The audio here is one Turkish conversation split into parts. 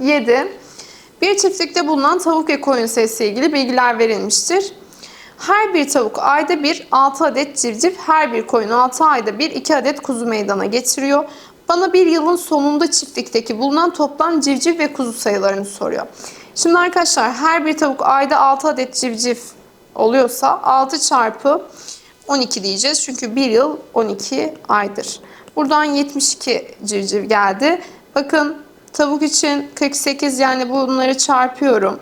7. Bir çiftlikte bulunan tavuk ve koyun sayısıyla ilgili bilgiler verilmiştir. Her bir tavuk ayda bir 6 adet civciv, her bir koyun 6 ayda bir 2 adet kuzu meydana getiriyor. Bana bir yılın sonunda çiftlikteki bulunan toplam civciv ve kuzu sayılarını soruyor. Şimdi arkadaşlar her bir tavuk ayda 6 adet civciv oluyorsa 6 çarpı 12 diyeceğiz. Çünkü bir yıl 12 aydır. Buradan 72 civciv geldi. Bakın tavuk için 48 yani bunları çarpıyorum.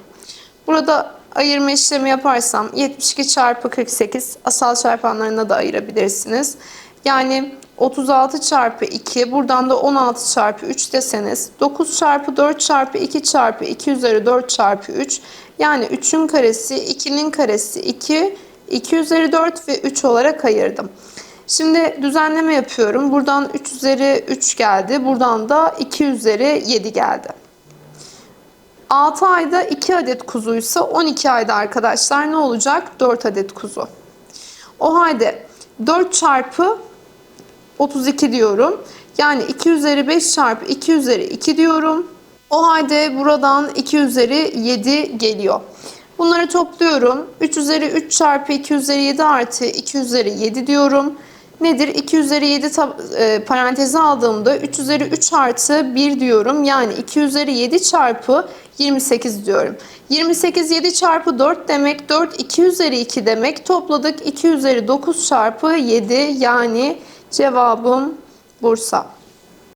Burada ayırma işlemi yaparsam 72 çarpı 48 asal çarpanlarına da ayırabilirsiniz. Yani 36 çarpı 2 buradan da 16 çarpı 3 deseniz 9 çarpı 4 çarpı 2 çarpı 2 üzeri 4 çarpı 3 yani 3'ün karesi 2'nin karesi 2 2 üzeri 4 ve 3 olarak ayırdım. Şimdi düzenleme yapıyorum. Buradan 3 üzeri 3 geldi. Buradan da 2 üzeri 7 geldi. 6 ayda 2 adet kuzuysa 12 ayda arkadaşlar ne olacak? 4 adet kuzu. O halde 4 çarpı 32 diyorum. Yani 2 üzeri 5 çarpı 2 üzeri 2 diyorum. O halde buradan 2 üzeri 7 geliyor. Bunları topluyorum. 3 üzeri 3 çarpı 2 üzeri 7 artı 2 üzeri 7 diyorum. Nedir? 2 üzeri 7 tab- e, paranteze aldığımda 3 üzeri 3 artı 1 diyorum. Yani 2 üzeri 7 çarpı 28 diyorum. 28 7 çarpı 4 demek. 4 2 üzeri 2 demek. Topladık 2 üzeri 9 çarpı 7 yani cevabım Bursa.